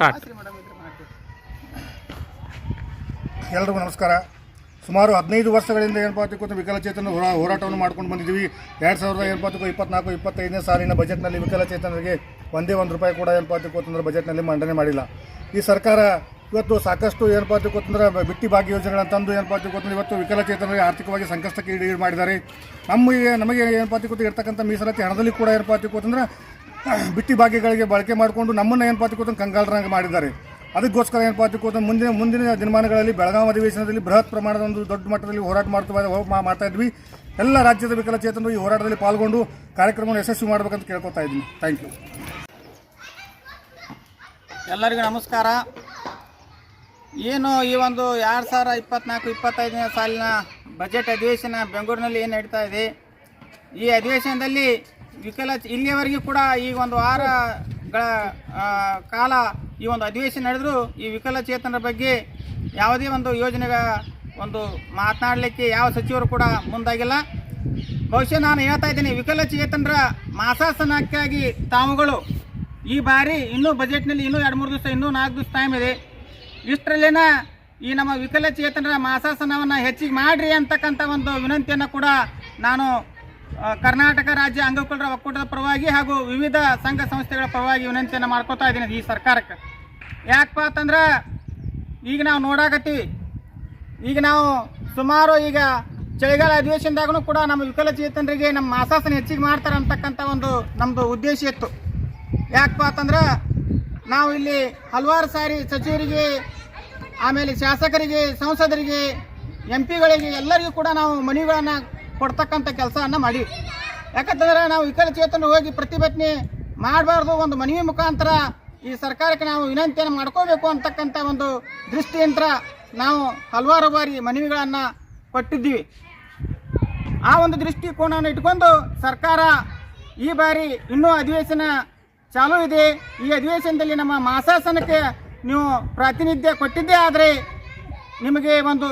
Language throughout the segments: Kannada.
ಸ್ಟಾರ್ಟ್ ಎಲ್ರಿಗೂ ನಮಸ್ಕಾರ. ಸುಮಾರು ಹದಿನೈದು ವರ್ಷಗಳಿಂದ ಏನಪ್ಪ ತಿಳ್ಕೊಂಡು ವಿಕಲಚೇತನ ಹೋರಾ ಹೋರಾಟವನ್ನು ಮಾಡ್ಕೊಂಡು ಬಂದಿದ್ದೀವಿ. ಎರಡು ಸಾವಿರದ ಏನಪ್ಪ ತಿಳ್ಕೊ ಇಪ್ಪತ್ನಾಲ್ಕು ಇಪ್ಪತ್ತೈದನೇ ಸಾಲಿನ ಬಜೆಟ್ನಲ್ಲಿ ವಿಕಲಚೇತನರಿಗೆ ಒಂದೇ ಒಂದು ರೂಪಾಯಿ ಕೂಡ ಏನಪ್ಪ ತಿಳ್ಕೊತಂದ್ರೆ ಬಜೆಟ್ನಲ್ಲಿ ಮಂಡನೆ ಮಾಡಿಲ್ಲ. ಈ ಸರ್ಕಾರ ಇವತ್ತು ಸಾಕಷ್ಟು ಏನಪ್ಪ ತಿಳ್ಕೊತಂದ್ರೆ ಬಿಟ್ಟಿ ಭಾಗ್ಯ ಯೋಜನೆಗಳನ್ನು ತಂದು ಏನಪ್ಪ ತಿಳ್ಕೊತಂದ್ರೆ ಇವತ್ತು ವಿಕಲಚೇತನರಿಗೆ ಆರ್ಥಿಕವಾಗಿ ಸಂಕಷ್ಟಕ್ಕೆ ಈಡೀಡು ಈಡು ಮಾಡಿದ್ದಾರೆ. ನಮಗೆ ನಮಗೆ ಏನಪ್ಪ ತಿಳ್ಕೊತ ಇರ್ತಕ್ಕಂಥ ಮೀಸಲಾತಿ ಹಣದಲ್ಲಿ ಕೂಡ ಏನಪ್ಪ ತಿಳ್ಕೊತಂದ್ರೆ ಬಿಟ್ಟಿ ಭಾಗ್ಯಗಳಿಗೆ ಬಳಕೆ ಮಾಡಿಕೊಂಡು ನಮ್ಮನ್ನು ಏನಪ್ಪ ಕೂತು ಕಂಗಾಲರಂಗೆ ಮಾಡಿದ್ದಾರೆ. ಅದಕ್ಕೋಸ್ಕರ ಏನಪ್ಪ ಕೂತು ಮುಂದಿನ ಮುಂದಿನ ದಿನಮಾನಗಳಲ್ಲಿ ಬೆಳಗಾವಿ ಅಧಿವೇಶನದಲ್ಲಿ ಬೃಹತ್ ಪ್ರಮಾಣದ ಒಂದು ದೊಡ್ಡ ಮಟ್ಟದಲ್ಲಿ ಹೋರಾಟ ಮಾಡ್ತಾ ಮಾಡ್ತಾ ಇದ್ವಿ. ಎಲ್ಲ ರಾಜ್ಯದ ವಿಕಲಚೇತನರು ಈ ಹೋರಾಟದಲ್ಲಿ ಪಾಲ್ಗೊಂಡು ಕಾರ್ಯಕ್ರಮವನ್ನು ಯಶಸ್ವಿ ಮಾಡಬೇಕಂತ ಕೇಳ್ಕೊತಾ ಇದ್ದೀನಿ. ಥ್ಯಾಂಕ್ ಯು ಎಲ್ಲರಿಗೂ ನಮಸ್ಕಾರ. ಏನು ಈ ಒಂದು ಎರಡು ಸಾವಿರ ಇಪ್ಪತ್ನಾಲ್ಕು, ಇಪ್ಪತ್ತೈದನೇ ಸಾಲಿನ ಬಜೆಟ್ ಅಧಿವೇಶನ ಬೆಂಗಳೂರಿನಲ್ಲಿ ಏನು ನಡೀತಾ ಇದೆ? ಈ ಅಧಿವೇಶನದಲ್ಲಿ ವಿಕಲ ಇಲ್ಲಿಯವರೆಗೂ ಕೂಡ ಈ ಒಂದು ವಾರಗಳ ಕಾಲ ಈ ಒಂದು ಅಧಿವೇಶನ ನಡೆದರೂ, ಈ ವಿಕಲಚೇತನರ ಬಗ್ಗೆ ಯಾವುದೇ ಒಂದು ಯೋಜನೆಗ ಒಂದು ಮಾತನಾಡಲಿಕ್ಕೆ ಯಾವ ಸಚಿವರು ಕೂಡ ಮುಂದಾಗಿಲ್ಲ. ಬಹುಶಃ ನಾನು ಹೇಳ್ತಾ ಇದ್ದೀನಿ ವಿಕಲಚೇತನರ ಮಾಸಾಸನಕ್ಕಾಗಿ ತಾವುಗಳು ಈ ಬಾರಿ ಇನ್ನೂ ಬಜೆಟ್ನಲ್ಲಿ ಇನ್ನೂ ಎರಡು, ಮೂರು ದಿವಸ, ಇನ್ನೂ ನಾಲ್ಕು ದಿವಸ ಟೈಮ್ ಇದೆ. ಇಷ್ಟರಲ್ಲೇನ ಈ ನಮ್ಮ ವಿಕಲಚೇತನರ ಮಾಸಾಸನವನ್ನು ಹೆಚ್ಚಿಗೆ ಮಾಡಿರಿ ಅಂತಕ್ಕಂಥ ಒಂದು ವಿನಂತಿಯನ್ನು ಕೂಡ ನಾನು ಕರ್ನಾಟಕ ರಾಜ್ಯ ಅಂಗವಿಕಲರ ಒಕ್ಕೂಟದ ಪರವಾಗಿ ಹಾಗೂ ವಿವಿಧ ಸಂಘ ಸಂಸ್ಥೆಗಳ ಪರವಾಗಿ ವಿನಂತಿಯನ್ನು ಮಾಡ್ಕೋತಾ ಇದ್ದೀನಿ ಈ ಸರ್ಕಾರಕ್ಕೆ. ಯಾಕಪ್ಪ ಅಂತಂದ್ರೆ ಈಗ ನಾವು ನೋಡಾಕತ್ತೀವಿ. ಈಗ ನಾವು ಸುಮಾರು ಈಗ ಚಳಿಗಾಲ ಅಧಿವೇಶನದಾಗೂ ಕೂಡ ನಮ್ಮ ವಿಕಲಚೇತನರಿಗೆ ನಮ್ಮ ಮಾಸಾಸನ ಹೆಚ್ಚಿಗೆ ಮಾಡ್ತಾರೆ ಅಂತಕ್ಕಂಥ ಒಂದು ನಮ್ಮದು ಉದ್ದೇಶ ಇತ್ತು. ಯಾಕಪ್ಪ ಅಂತಂದ್ರೆ ನಾವು ಇಲ್ಲಿ ಹಲವಾರು ಸಾರಿ ಸಚಿವರಿಗೆ, ಆಮೇಲೆ ಶಾಸಕರಿಗೆ, ಸಂಸದರಿಗೆ, ಎಂ ಪಿಗಳಿಗೆ ಎಲ್ಲರಿಗೂ ಕೂಡ ನಾವು ಮನವಿಗಳನ್ನು ಕೊಡ್ತಕ್ಕಂಥ ಕೆಲಸವನ್ನು ಮಾಡಿ. ಯಾಕಂತಂದ್ರೆ ನಾವು ವಿಕಲಚೇತನ ಹೋಗಿ ಪ್ರತಿಭಟನೆ ಮಾಡಬಾರ್ದು, ಒಂದು ಮನವಿ ಮುಖಾಂತರ ಈ ಸರ್ಕಾರಕ್ಕೆ ನಾವು ವಿನಂತಿಯನ್ನು ಮಾಡ್ಕೋಬೇಕು ಅಂತಕ್ಕಂಥ ಒಂದು ದೃಷ್ಟಿಯಿಂದ ನಾವು ಹಲವಾರು ಬಾರಿ ಮನವಿಗಳನ್ನು ಕೊಟ್ಟಿದ್ದೀವಿ. ಆ ಒಂದು ದೃಷ್ಟಿಕೋನವನ್ನು ಇಟ್ಕೊಂಡು ಸರ್ಕಾರ ಈ ಬಾರಿ ಇನ್ನೂ ಅಧಿವೇಶನ ಚಾಲೂ ಇದೆ. ಈ ಅಧಿವೇಶನದಲ್ಲಿ ನಮ್ಮ ಮಾಸಾಸನಕ್ಕೆ ನೀವು ಪ್ರಾತಿನಿಧ್ಯ ಕೊಟ್ಟಿದ್ದೇ ಆದರೆ ನಿಮಗೆ ಒಂದು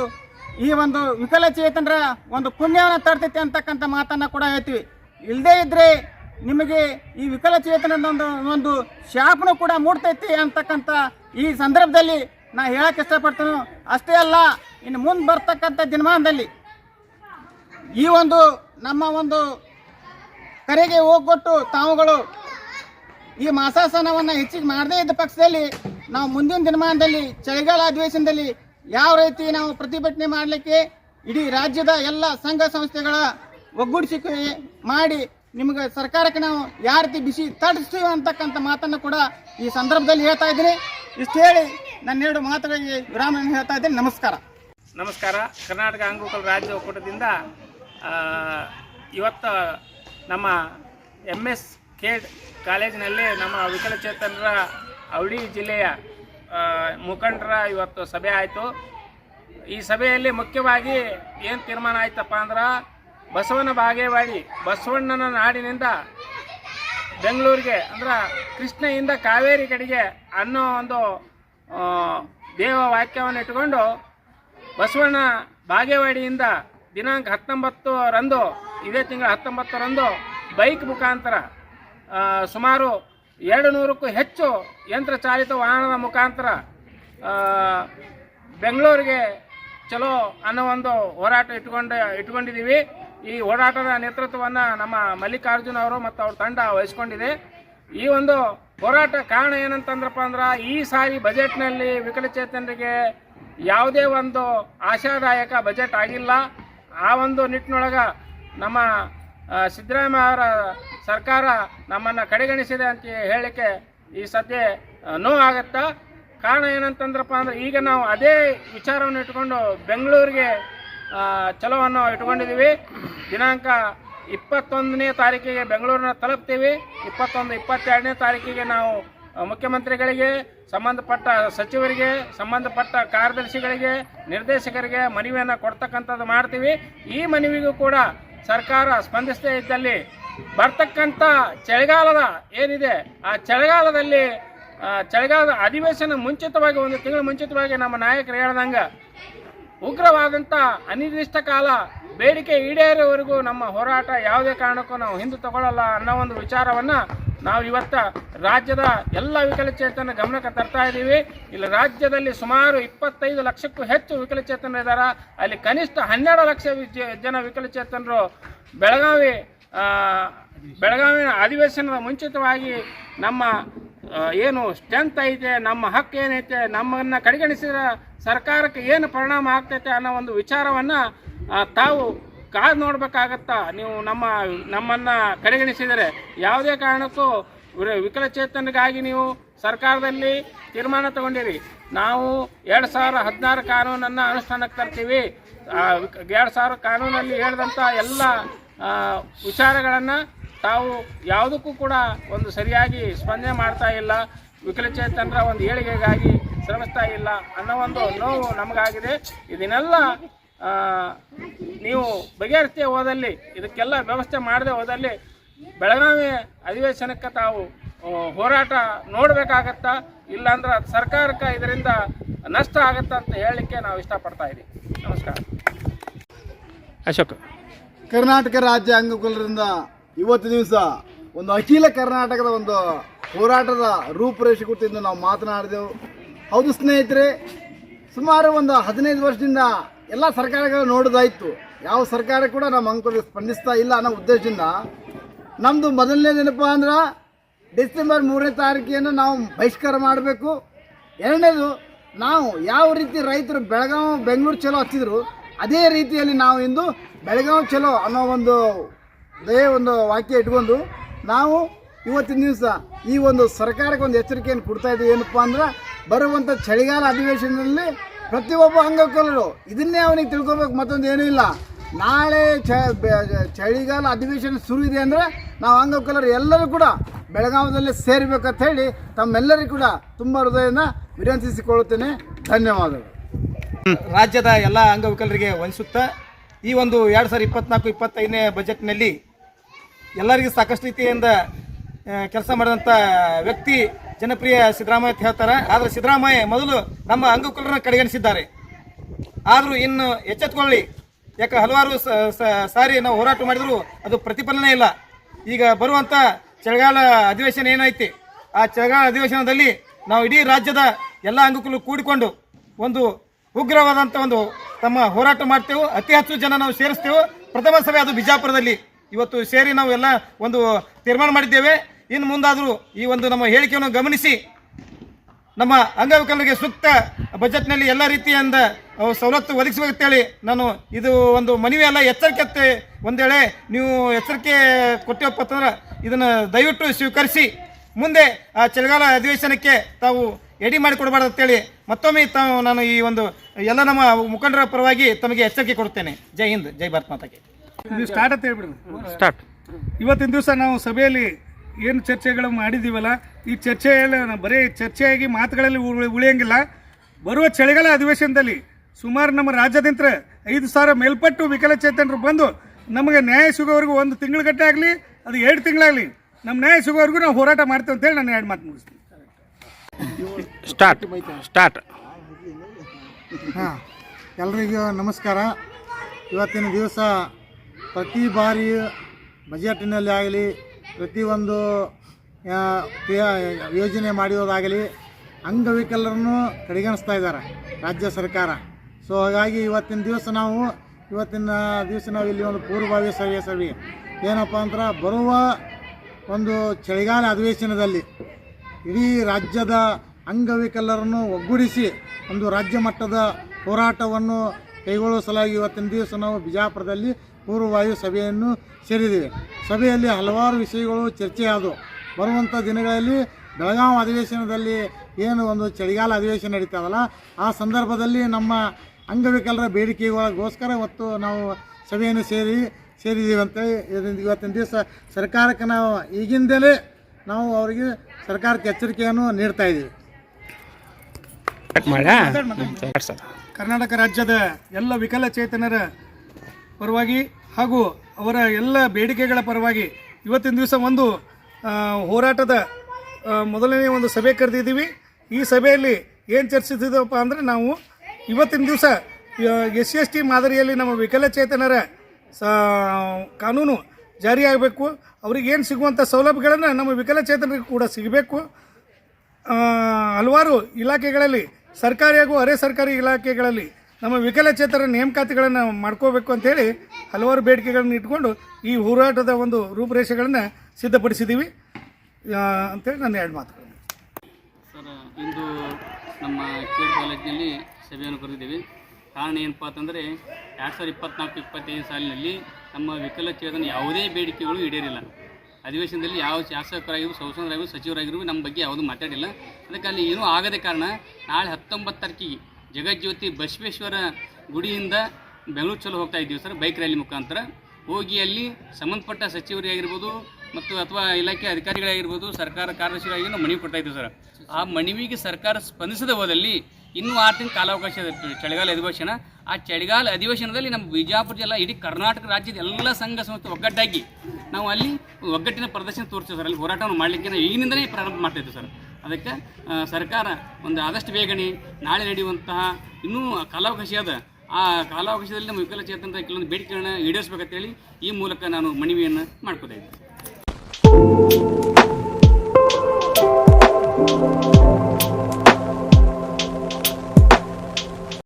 ಈ ಒಂದು ವಿಕಲಚೇತನರ ಒಂದು ಪುಣ್ಯವನ್ನು ತರ್ತೈತಿ ಅಂತಕ್ಕಂಥ ಮಾತನ್ನು ಕೂಡ ಹೇಳ್ತೀವಿ. ಇಲ್ಲದೇ ಇದ್ದರೆ ನಿಮಗೆ ಈ ವಿಕಲಚೇತನದ ಒಂದು ಒಂದು ಶಾಪನು ಕೂಡ ಮೂಡ್ತೈತಿ ಅಂತಕ್ಕಂಥ ಈ ಸಂದರ್ಭದಲ್ಲಿ ನಾ ಹೇಳಕ್ಕೆ ಇಷ್ಟಪಡ್ತೀನಿ. ಅಷ್ಟೇ ಅಲ್ಲ, ಇನ್ನು ಮುಂದೆ ಬರ್ತಕ್ಕಂಥ ದಿನಮಾನದಲ್ಲಿ ಈ ಒಂದು ನಮ್ಮ ಒಂದು ಕರೆಗೆ ಹೋಗ್ಕೊಟ್ಟು ತಾವುಗಳು ಈ ಮಾಸಾಸನವನ್ನು ಹೆಚ್ಚಿಗೆ ಮಾಡದೇ ಇದ್ದ ಪಕ್ಷದಲ್ಲಿ ನಾವು ಮುಂದಿನ ದಿನಮಾನದಲ್ಲಿ ಚಳಿಗಾಲ ಅಧಿವೇಶನದಲ್ಲಿ ಯಾವ ರೀತಿ ನಾವು ಪ್ರತಿಭಟನೆ ಮಾಡಲಿಕ್ಕೆ ಇಡೀ ರಾಜ್ಯದ ಎಲ್ಲ ಸಂಘ ಸಂಸ್ಥೆಗಳ ಒಗ್ಗೂಡಿಸಿ ಮಾಡಿ ನಿಮಗೆ ಸರ್ಕಾರಕ್ಕೆ ನಾವು ಯಾವ ರೀತಿ ಬಿಸಿ ತಡಿಸ್ತೀವಿ ಅಂತಕ್ಕಂಥ ಮಾತನ್ನು ಕೂಡ ಈ ಸಂದರ್ಭದಲ್ಲಿ ಹೇಳ್ತಾ ಇದ್ದೀನಿ. ಇಷ್ಟು ಹೇಳಿ ನನ್ನ ಎರಡು ಮಾತುಗಳಿಗೆ ವಿರಾಮ ಹೇಳ್ತಾ ಇದ್ದೀನಿ. ನಮಸ್ಕಾರ. ನಮಸ್ಕಾರ. ಕರ್ನಾಟಕ ಅಂಗೂಕಲ್ ರಾಜ್ಯ ಒಕ್ಕೂಟದಿಂದ ಇವತ್ತು ನಮ್ಮ ಎಂ ಎಸ್ ಖೇಡ್ ಕಾಲೇಜಿನಲ್ಲಿ ನಮ್ಮ ವಿಕಲಚೇತನರ ಅವಳಿ ಜಿಲ್ಲೆಯ ಮುಖಂಡರ ಇವತ್ತು ಸಭೆ ಆಯಿತು. ಈ ಸಭೆಯಲ್ಲಿ ಮುಖ್ಯವಾಗಿ ಏನು ತೀರ್ಮಾನ ಆಯ್ತಪ್ಪ ಅಂದ್ರೆ ಬಸವನ ಬಾಗೇವಾಡಿ, ಬಸವಣ್ಣನ ನಾಡಿನಿಂದ ಬೆಂಗಳೂರಿಗೆ, ಅಂದ್ರೆ ಕೃಷ್ಣೆಯಿಂದ ಕಾವೇರಿ ಕಡೆಗೆ ಅನ್ನೋ ಒಂದು ದೇವ ವಾಕ್ಯವನ್ನು ಇಟ್ಟುಕೊಂಡು ಬಸವಣ್ಣ ಬಾಗೇವಾಡಿಯಿಂದ ದಿನಾಂಕ ಹತ್ತೊಂಬತ್ತರಂದು ಇದೇ ತಿಂಗಳ ಹತ್ತೊಂಬತ್ತರಂದು ಬೈಕ್ ಮುಖಾಂತರ ಸುಮಾರು ಎರಡು ನೂರಕ್ಕೂ ಹೆಚ್ಚು ಯಂತ್ರ ಚಾಲಿತ ವಾಹನದ ಮುಖಾಂತರ ಬೆಂಗಳೂರಿಗೆ ಚಲೋ ಅನ್ನೋ ಒಂದು ಹೋರಾಟ ಇಟ್ಕೊಂಡು ಇಟ್ಕೊಂಡಿದ್ದೀವಿ ಈ ಹೋರಾಟದ ನೇತೃತ್ವವನ್ನು ನಮ್ಮ ಮಲ್ಲಿಕಾರ್ಜುನ ಅವರು ಮತ್ತು ಅವ್ರ ತಂಡ ವಹಿಸ್ಕೊಂಡಿದೆ. ಈ ಒಂದು ಹೋರಾಟ ಕಾರಣ ಏನಂತಂದ್ರಪ್ಪ ಅಂದ್ರೆ, ಈ ಸಾರಿ ಬಜೆಟ್ನಲ್ಲಿ ವಿಕಲಚೇತನರಿಗೆ ಯಾವುದೇ ಒಂದು ಆಶಾದಾಯಕ ಬಜೆಟ್ ಆಗಿಲ್ಲ. ಆ ಒಂದು ನಿಟ್ಟಿನೊಳಗೆ ನಮ್ಮ ಸಿದ್ದರಾಮಯ್ಯ ಅವರ ಸರ್ಕಾರ ನಮ್ಮನ್ನು ಕಡೆಗಣಿಸಿದೆ ಅಂತ ಹೇಳಲಿಕ್ಕೆ ಈ ಸದ್ಯ ನೋ ಆಗುತ್ತಾ ಕಾರಣ ಏನಂತಂದ್ರಪ್ಪ ಅಂದ್ರೆ ಈಗ ನಾವು ಅದೇ ವಿಚಾರವನ್ನು ಇಟ್ಕೊಂಡು ಬೆಂಗಳೂರಿಗೆ ಚಲೋವನ್ನು ಇಟ್ಕೊಂಡಿದ್ದೀವಿ ದಿನಾಂಕ ಇಪ್ಪತ್ತೊಂದನೇ ತಾರೀಕಿಗೆ ಬೆಂಗಳೂರನ್ನ ತಲುಪ್ತೀವಿ. ಇಪ್ಪತ್ತೊಂದು, ಇಪ್ಪತ್ತೆರಡನೇ ತಾರೀಕಿಗೆ ನಾವು ಮುಖ್ಯಮಂತ್ರಿಗಳಿಗೆ, ಸಂಬಂಧಪಟ್ಟ ಸಚಿವರಿಗೆ, ಸಂಬಂಧಪಟ್ಟ ಕಾರ್ಯದರ್ಶಿಗಳಿಗೆ, ನಿರ್ದೇಶಕರಿಗೆ ಮನವಿಯನ್ನು ಕೊಡ್ತಕ್ಕಂಥದ್ದು ಮಾಡ್ತೀವಿ. ಈ ಮನವಿಗೂ ಕೂಡ ಸರ್ಕಾರ ಸ್ಪಂದಿಸದೇ ಇದ್ದಲ್ಲಿ ಬರ್ತಕ್ಕಂಥ ಚಳಿಗಾಲದ ಏನಿದೆ, ಆ ಚಳಿಗಾಲದಲ್ಲಿ ಚಳಿಗಾಲದ ಅಧಿವೇಶನ ಮುಂಚಿತವಾಗಿ, ಒಂದು ತಿಂಗಳು ಮುಂಚಿತವಾಗಿ ನಮ್ಮ ನಾಯಕರು ಹೇಳ್ದಂಗೆ, ಉಗ್ರವಾದಂಥ ಅನಿರ್ದಿಷ್ಟ ಕಾಲ ಬೇಡಿಕೆ ಈಡೇರೋವರೆಗೂ ನಮ್ಮ ಹೋರಾಟ ಯಾವುದೇ ಕಾರಣಕ್ಕೂ ನಾವು ಹಿಂದೆ ತಗೊಳ್ಳಲ್ಲ ಅನ್ನೋ ಒಂದು ವಿಚಾರವನ್ನು ನಾವು ಇವತ್ತ ರಾಜ್ಯದ ಎಲ್ಲ ವಿಕಲಚೇತನ ಗಮನಕ್ಕೆ ತರ್ತಾ ಇದ್ದೀವಿ. ಇಲ್ಲಿ ರಾಜ್ಯದಲ್ಲಿ ಸುಮಾರು ಇಪ್ಪತ್ತೈದು ಲಕ್ಷಕ್ಕೂ ಹೆಚ್ಚು ವಿಕಲಚೇತನರು ಇದ್ದಾರೆ ಅಲ್ಲಿ ಕನಿಷ್ಠ ಹನ್ನೆರಡು ಲಕ್ಷ ಜನ ವಿಕಲಚೇತನರು ಬೆಳಗಾವಿ ಬೆಳಗಾವಿನ ಅಧಿವೇಶನದ ಮುಂಚಿತವಾಗಿ ನಮ್ಮ ಏನು ಸ್ಟ್ರೆಂತ್ ಐತೆ, ನಮ್ಮ ಹಕ್ಕು ಏನೈತೆ, ನಮ್ಮನ್ನು ಕಡೆಗಣಿಸಿದ ಸರ್ಕಾರಕ್ಕೆ ಏನು ಪರಿಣಾಮ ಆಗ್ತೈತೆ ಅನ್ನೋ ಒಂದು ವಿಚಾರವನ್ನು ತಾವು ಕಾದು ನೋಡ್ಬೇಕಾಗತ್ತಾ? ನೀವು ನಮ್ಮ, ನಮ್ಮನ್ನು ಕಡೆಗಣಿಸಿದರೆ ಯಾವುದೇ ಕಾರಣಕ್ಕೂ ವಿಕಲಚೇತನಗಾಗಿ ನೀವು ಸರ್ಕಾರದಲ್ಲಿ ತೀರ್ಮಾನ ತಗೊಂಡಿರಿ. ನಾವು ಎರಡು ಸಾವಿರ ಹದಿನಾರು ಕಾನೂನನ್ನು ಅನುಷ್ಠಾನಕ್ಕೆ ತರ್ತೀವಿ. ಎರಡು ಸಾವಿರ ಕಾನೂನಲ್ಲಿ ಹೇಳಿದಂಥ ಎಲ್ಲ ವಿಚಾರಗಳನ್ನು ತಾವು ಯಾವುದಕ್ಕೂ ಕೂಡ ಒಂದು ಸರಿಯಾಗಿ ಸ್ಪಂದನೆ ಮಾಡ್ತಾ ಇಲ್ಲ. ವಿಕಲಚೇತನರ ಒಂದು ಏಳಿಗೆಗಾಗಿ ಶ್ರಮಿಸ್ತಾ ಇಲ್ಲ ಅನ್ನೋ ಒಂದು ನೋವು ನಮಗಾಗಿದೆ. ಇದನ್ನೆಲ್ಲ ನೀವು ಬಗೆಹರಿಸದೆ ಹೋದಲ್ಲಿ ಇದಕ್ಕೆಲ್ಲ ವ್ಯವಸ್ಥೆ ಮಾಡದೆ ಹೋದಲ್ಲಿ ಬೆಳಗಾವಿ ಅಧಿವೇಶನಕ್ಕೆ ತಾವು ಹೋರಾಟ ನೋಡಬೇಕಾಗತ್ತಾ? ಇಲ್ಲಾಂದ್ರೆ ಸರ್ಕಾರಕ್ಕೆ ಇದರಿಂದ ನಷ್ಟ ಆಗತ್ತಾ ಅಂತ ಹೇಳಲಿಕ್ಕೆ ನಾವು ಇಷ್ಟಪಡ್ತಾ ಇದ್ದೀವಿ. ನಮಸ್ಕಾರ. ಅಶೋಕ್. ಕರ್ನಾಟಕ ರಾಜ್ಯ ಅಂಗಕುಲರಿಂದ ಇವತ್ತು ದಿವಸ ಒಂದು ಅಖಿಲ ಕರ್ನಾಟಕದ ಒಂದು ಹೋರಾಟದ ರೂಪುರೇಷೆ ಕುರಿತು ನಾವು ಮಾತನಾಡಿದೆವು. ಹೌದು ಸ್ನೇಹಿತರೆ ಸುಮಾರು ಒಂದು ಹದಿನೈದು ವರ್ಷದಿಂದ ಎಲ್ಲ ಸರ್ಕಾರಗಳು ನೋಡೋದಾಯಿತು. ಯಾವ ಸರ್ಕಾರ ಕೂಡ ನಮ್ಮ ಅಂಗಗಳಿಗೆ ಸ್ಪಂದಿಸ್ತಾ ಇಲ್ಲ ಅನ್ನೋ ಉದ್ದೇಶದಿಂದ. ನಮ್ಮದು ಮೊದಲನೇದೇನಪ್ಪ ಅಂದ್ರೆ ಡಿಸೆಂಬರ್ ಮೂರನೇ ತಾರೀಕಿಯನ್ನು ನಾವು ಬಹಿಷ್ಕಾರ ಮಾಡಬೇಕು. ಎರಡನೇದು, ನಾವು ಯಾವ ರೀತಿ ರೈತರು ಬೆಳಗಾವಿ ಬೆಂಗಳೂರು ಚಲೋ ಹಚ್ಚಿದ್ರು, ಅದೇ ರೀತಿಯಲ್ಲಿ ನಾವು ಇಂದು ಬೆಳಗಾವಿ ಚಲೋ ಅನ್ನೋ ಒಂದು ದೇ ಒಂದು ವಾಕ್ಯ ಇಟ್ಕೊಂಡು ನಾವು ಇವತ್ತಿನ ದಿವಸ ಈ ಒಂದು ಸರ್ಕಾರಕ್ಕೆ ಒಂದು ಎಚ್ಚರಿಕೆಯನ್ನು ಕೊಡ್ತಾ ಇದ್ದೀವಿ ಏನಪ್ಪ ಅಂದ್ರೆ ಬರುವಂಥ ಚಳಿಗಾಲ ಅಧಿವೇಶನದಲ್ಲಿ ಪ್ರತಿಯೊಬ್ಬ ಅಂಗವಿಕಲರು ಇದನ್ನೇ ಅವನಿಗೆ ತಿಳ್ಕೊಬೇಕು, ಮತ್ತೊಂದು ಏನೂ ಇಲ್ಲ. ನಾಳೆ ಚಳಿಗಾಲ ಅಧಿವೇಶನ ಶುರು ಇದೆ ಅಂದರೆ ನಾವು ಅಂಗವಿಕಲರು ಎಲ್ಲರೂ ಕೂಡ ಬೆಳಗಾವದಲ್ಲಿ ಸೇರಬೇಕಂತ ಹೇಳಿ ತಮ್ಮೆಲ್ಲರಿಗೂ ಕೂಡ ತುಂಬ ಹೃದಯನ ವಿನಂತಿಸಿಕೊಳ್ಳುತ್ತೇನೆ. ಧನ್ಯವಾದಗಳು. ರಾಜ್ಯದ ಎಲ್ಲ ಅಂಗವಿಕಲರಿಗೆ ವಂದಿಸುತ್ತಾ ಈ ಒಂದು ಎರಡು ಸಾವಿರದ ಇಪ್ಪತ್ನಾಲ್ಕು, ಇಪ್ಪತ್ತೈದನೇ ಬಜೆಟ್ನಲ್ಲಿ ಎಲ್ಲರಿಗೂ ಸಾಕಷ್ಟು ರೀತಿಯಿಂದ ಕೆಲಸ ಮಾಡಿದಂಥ ವ್ಯಕ್ತಿ ಜನಪ್ರಿಯ ಸಿದ್ದರಾಮಯ್ಯ ಅಂತ ಹೇಳ್ತಾರೆ. ಆದರೆ ಸಿದ್ದರಾಮಯ್ಯ ಮೊದಲು ನಮ್ಮ ಅಂಗಕುಲರನ್ನು ಕಡೆಗಣಿಸಿದ್ದಾರೆ. ಆದರೂ ಇನ್ನು ಎಚ್ಚೆತ್ಕೊಳ್ಳಿ. ಯಾಕೆ ಹಲವಾರು ಸಾರಿ ನಾವು ಹೋರಾಟ ಮಾಡಿದರೂ ಅದು ಪ್ರತಿಫಲನೇ ಇಲ್ಲ. ಈಗ ಬರುವಂಥ ಚಳಿಗಾಲ ಅಧಿವೇಶನ ಏನೈತಿ? ಆ ಚಳಿಗಾಲ ಅಧಿವೇಶನದಲ್ಲಿ ನಾವು ಇಡೀ ರಾಜ್ಯದ ಎಲ್ಲ ಅಂಗಕುಲು ಕೂಡಿಕೊಂಡು ಒಂದು ಉಗ್ರವಾದಂಥ ಒಂದು ತಮ್ಮ ಹೋರಾಟ ಮಾಡ್ತೇವೆ. ಅತಿ ಹೆಚ್ಚು ಜನ ನಾವು ಸೇರಿಸ್ತೇವೆ. ಪ್ರಥಮ ಸಭೆ ಅದು ಬಿಜಾಪುರದಲ್ಲಿ. ಇವತ್ತು ಸೇರಿ ನಾವು ಎಲ್ಲ ಒಂದು ತೀರ್ಮಾನ ಮಾಡಿದ್ದೇವೆ. ಇನ್ನು ಮುಂದಾದರೂ ಈ ಒಂದು ನಮ್ಮ ಹೇಳಿಕೆಯನ್ನು ಗಮನಿಸಿ ನಮ್ಮ ಅಂಗವಿಕಲರಿಗೆ ಸೂಕ್ತ ಬಜೆಟ್ನಲ್ಲಿ ಎಲ್ಲ ರೀತಿಯಿಂದ ಅವು ಸವಲತ್ತು ಒದಗಿಸಬೇಕಂತೇಳಿ ನಾನು ಇದು ಒಂದು ಮನವಿ ಅಲ್ಲ ಎಚ್ಚರಿಕೆ ಒಂದೇಳೆ ಒಂದು ವೇಳೆ ನೀವು ಎಚ್ಚರಿಕೆ ಕೊಟ್ಟಿವಪ್ಪ ಅಂತಂದ್ರೆ ಇದನ್ನು ದಯವಿಟ್ಟು ಸ್ವೀಕರಿಸಿ. ಮುಂದೆ ಆ ಚಳಿಗಾಲ ಅಧಿವೇಶನಕ್ಕೆ ತಾವು ಎಡಿ ಮಾಡಿಕೊಡಬಾರ್ದು ಅಂತೇಳಿ ಮತ್ತೊಮ್ಮೆ ತಾವು ನಾನು ಈ ಒಂದು ಎಲ್ಲ ನಮ್ಮ ಮುಖಂಡರ ಪರವಾಗಿ ತಮಗೆ ಎಚ್ಚರಿಕೆ ಕೊಡುತ್ತೇನೆ. ಜೈ ಹಿಂದ್ ಜೈ ಭಾರತ್ ಮಾತಾಗೆ. ಇದು ಸ್ಟಾರ್ಟ್ ಅಂತ ಹೇಳ್ಬಿಡ್ರಿ ಸ್ಟಾರ್ಟ್ ಇವತ್ತಿನ ದಿವಸ ನಾವು ಸಭೆಯಲ್ಲಿ ಏನು ಚರ್ಚೆಗಳು ಮಾಡಿದ್ದೀವಲ್ಲ ಈ ಚರ್ಚೆಯಲ್ಲಿ ನಾವು ಬರೀ ಚರ್ಚೆಯಾಗಿ ಮಾತುಗಳಲ್ಲಿ ಉಳಿ- ಉಳಿಯಂಗಿಲ್ಲ. ಬರುವ ಚಳಿಗಾಲ ಅಧಿವೇಶನದಲ್ಲಿ ಸುಮಾರು ನಮ್ಮ ರಾಜ್ಯದಿಂದ ಐದು ಸಾವಿರ ಮೇಲ್ಪಟ್ಟು ವಿಕಲಚೇತನರು ಬಂದು ನಮಗೆ ನ್ಯಾಯ ಸಿಗೋವರೆಗೂ ಒಂದು ತಿಂಗಳಗಟ್ಟೆ ಆಗಲಿ ಅದು ಎರಡು ತಿಂಗಳಾಗಲಿ ನಮ್ಮ ನ್ಯಾಯ ಸಿಗೋವರೆಗೂ ನಾವು ಹೋರಾಟ ಮಾಡ್ತೇವೆ ಅಂತೇಳಿ ನಾನು ಎರಡು ಮಾತು ಮುಗಿಸ್ತೀನಿ. Start start. ಹಾಂ ಎಲ್ರಿಗೂ ನಮಸ್ಕಾರ. ಇವತ್ತಿನ ದಿವಸ ಪ್ರತಿ ಬಾರಿ ಬಜೆಟ್ನಲ್ಲಿ ಆಗಲಿ ಪ್ರತಿಯೊಂದು ಯೋಜನೆ ಮಾಡಿರೋದಾಗಲಿ ಅಂಗವಿಕಲರನ್ನು ಕಡೆಗಣಿಸ್ತಾ ಇದ್ದಾರೆ ರಾಜ್ಯ ಸರ್ಕಾರ. ಸೊ ಹಾಗಾಗಿ ಇವತ್ತಿನ ದಿವಸ ನಾವು, ಇವತ್ತಿನ ದಿವಸ ನಾವು ಇಲ್ಲಿ ಒಂದು ಪೂರ್ವಭಾವಿ ಸಭೆ ಸಭೆ ಏನಪ್ಪ ಅಂದ್ರೆ, ಬರುವ ಒಂದು ಚಳಿಗಾಲ ಅಧಿವೇಶನದಲ್ಲಿ ಇಡೀ ರಾಜ್ಯದ ಅಂಗವಿಕಲರನ್ನು ಒಗ್ಗೂಡಿಸಿ ಒಂದು ರಾಜ್ಯ ಮಟ್ಟದ ಹೋರಾಟವನ್ನು ಕೈಗೊಳ್ಳುವ ಸಲುವಾಗಿ ಇವತ್ತಿನ ದಿವಸ ನಾವು ಬಿಜಾಪುರದಲ್ಲಿ ಪೂರ್ವವಾಯು ಸಭೆಯನ್ನು ಸೇರಿದ್ದೇವೆ. ಸಭೆಯಲ್ಲಿ ಹಲವಾರು ವಿಷಯಗಳು ಚರ್ಚೆಯಾದವು. ಬರುವಂಥ ದಿನಗಳಲ್ಲಿ ಬೆಳಗಾವಿ ಅಧಿವೇಶನದಲ್ಲಿ ಏನು ಒಂದು ಚಳಿಗಾಲ ಅಧಿವೇಶನ ನಡೀತಾವಲ್ಲ ಆ ಸಂದರ್ಭದಲ್ಲಿ ನಮ್ಮ ಅಂಗವಿಕಲರ ಬೇಡಿಕೆಗಳಿಗೋಸ್ಕರ ಇವತ್ತು ನಾವು ಸಭೆಯನ್ನು ಸೇರಿ ಸೇರಿದ್ದೀವಿ ಅಂತೇಳಿ ಇವತ್ತಿನ ದಿವಸ ಸರ್ಕಾರಕ್ಕೆ ನಾವು ಈಗಿಂದಲೇ ನಾವು ಅವರಿಗೆ ಸರ್ಕಾರಕ್ಕೆ ಎಚ್ಚರಿಕೆಯನ್ನು ನೀಡ್ತಾ ಇದ್ದೀವಿ ಕರ್ನಾಟಕ ರಾಜ್ಯದ ಎಲ್ಲ ವಿಕಲಚೇತನರ ಪರವಾಗಿ ಹಾಗೂ ಅವರ ಎಲ್ಲ ಬೇಡಿಕೆಗಳ ಪರವಾಗಿ ಇವತ್ತಿನ ದಿವಸ ಒಂದು ಹೋರಾಟದ ಮೊದಲನೇ ಒಂದು ಸಭೆ ಕರೆದಿದ್ದೀವಿ. ಈ ಸಭೆಯಲ್ಲಿ ಏನು ಚರ್ಚಿಸಿದವಪ್ಪ ಅಂದರೆ ನಾವು ಇವತ್ತಿನ ದಿವಸ ಎಸ್ ಸಿ ಎಸ್ ಟಿ ಮಾದರಿಯಲ್ಲಿ ನಮ್ಮ ವಿಕಲಚೇತನರ ಸ ಕಾನೂನು ಜಾರಿಯಾಗಬೇಕು ಅವ್ರಿಗೆ ಏನು ಸಿಗುವಂಥ ಸೌಲಭ್ಯಗಳನ್ನು ನಮ್ಮ ವಿಕಲಚೇತನರಿಗೆ ಕೂಡ ಸಿಗಬೇಕು. ಹಲವಾರು ಇಲಾಖೆಗಳಲ್ಲಿ ಸರ್ಕಾರಿ ಹಾಗೂ ಅರೆ ಸರ್ಕಾರಿ ಇಲಾಖೆಗಳಲ್ಲಿ ನಮ್ಮ ವಿಕಲಚೇತರ ನೇಮಕಾತಿಗಳನ್ನು ಮಾಡ್ಕೋಬೇಕು ಅಂತೇಳಿ ಹಲವಾರು ಬೇಡಿಕೆಗಳನ್ನು ಇಟ್ಕೊಂಡು ಈ ಹೋರಾಟದ ಒಂದು ರೂಪುರೇಷೆಗಳನ್ನು ಸಿದ್ಧಪಡಿಸಿದ್ದೀವಿ ಅಂತೇಳಿ ನನ್ನ ಎರಡು ಮಾತುಗಳು ಸರ್, ಇಂದು ನಮ್ಮ ಕೇರ್ ಕಾಲೇಜಿನಲ್ಲಿ ಸಭೆಯನ್ನು ಕರೆದಿದ್ದೀವಿ. ಕಾರಣ ಏನಪ್ಪ ಅಂತಂದರೆ, ಎರಡು ಸಾವಿರದ ಇಪ್ಪತ್ತ್ನಾಲ್ಕು ಇಪ್ಪತ್ತೈದು ಸಾಲಿನಲ್ಲಿ ನಮ್ಮ ವಿಕಲಚೇತನ ಯಾವುದೇ ಬೇಡಿಕೆಗಳು ಈಡೇರಿಲ್ಲ. ಅಧಿವೇಶನದಲ್ಲಿ ಯಾವ ಶಾಸಕರಾಗಿರ್ಬೋದು, ಸಂಸದರಾಗಿರ್ಬೋದು, ಸಚಿವರಾಗಿರ್ಬೋದು ನಮ್ಮ ಬಗ್ಗೆ ಯಾವುದೂ ಮಾತಾಡಿಲ್ಲ. ಅದಕ್ಕೆ ಅಲ್ಲಿ ಏನೂ ಆಗದ ಕಾರಣ ನಾಳೆ ಹತ್ತೊಂಬತ್ತು ತಾರೀಕಿಗೆ ಜಗಜ್ಯೋತಿ ಬಸವೇಶ್ವರ ಗುಡಿಯಿಂದ ಬೆಂಗಳೂರು ಚಲೋ ಹೋಗ್ತಾ ಇದ್ದೀವಿ ಸರ್, ಬೈಕ್ ರ್ಯಾಲಿ ಮುಖಾಂತರ. ಹೋಗಿ ಅಲ್ಲಿ ಸಂಬಂಧಪಟ್ಟ ಸಚಿವರಾಗಿರ್ಬೋದು ಮತ್ತು ಅಥವಾ ಇಲಾಖೆ ಅಧಿಕಾರಿಗಳಾಗಿರ್ಬೋದು, ಸರ್ಕಾರ ಕಾರ್ಯದರ್ಶಿಗಳಾಗಿ ನಾವು ಮನವಿ ಕೊಡ್ತಾ ಇದ್ದೀವಿ ಸರ್. ಆ ಮನವಿಗೆ ಸರ್ಕಾರ ಸ್ಪಂದಿಸದ ಹೋದಲ್ಲಿ ಇನ್ನೂ ಆರು ತಿಂಗಳ ಕಾಲಾವಕಾಶ ಚಳಿಗಾಲ ಅಧಿವೇಶನ. ಆ ಚಳಿಗಾಲ ಅಧಿವೇಶನದಲ್ಲಿ ನಮ್ಮ ಬಿಜಾಪುರ ಜಿಲ್ಲಾ, ಇಡೀ ಕರ್ನಾಟಕ ರಾಜ್ಯದ ಎಲ್ಲ ಸಂಘ ಸಂಸ್ಥೆ ಒಗ್ಗಟ್ಟಾಗಿ ನಾವು ಅಲ್ಲಿ ಒಗ್ಗಟ್ಟಿನ ಪ್ರದರ್ಶನ ತೋರಿಸ್ತೀವಿ ಸರ್. ಅಲ್ಲಿ ಹೋರಾಟವನ್ನು ಮಾಡಲಿಕ್ಕೆ ನಾವು ಈಗಿನಿಂದಲೇ ಪ್ರಾರಂಭ ಮಾಡ್ತಾ ಸರ್. ಅದಕ್ಕೆ ಸರ್ಕಾರ ಒಂದು ಆದಷ್ಟು ಬೇಗನೆ ನಾಳೆ ನಡೆಯುವಂತಹ ಇನ್ನೂ ಕಾಲಾವಕಾಶ ಅದ ಆ ಕಾಲಾವಕಾಶದಲ್ಲಿ ನಮ್ಮ ವಿಕಲಚೇತನರ ಕೆಲವೊಂದು ಬೇಡಿಕೆಗಳನ್ನ ಈಡೇರಿಸಬೇಕಂತೇಳಿ ಈ ಮೂಲಕ ನಾನು ಮನವಿಯನ್ನು ಮಾಡ್ಕೋತಾ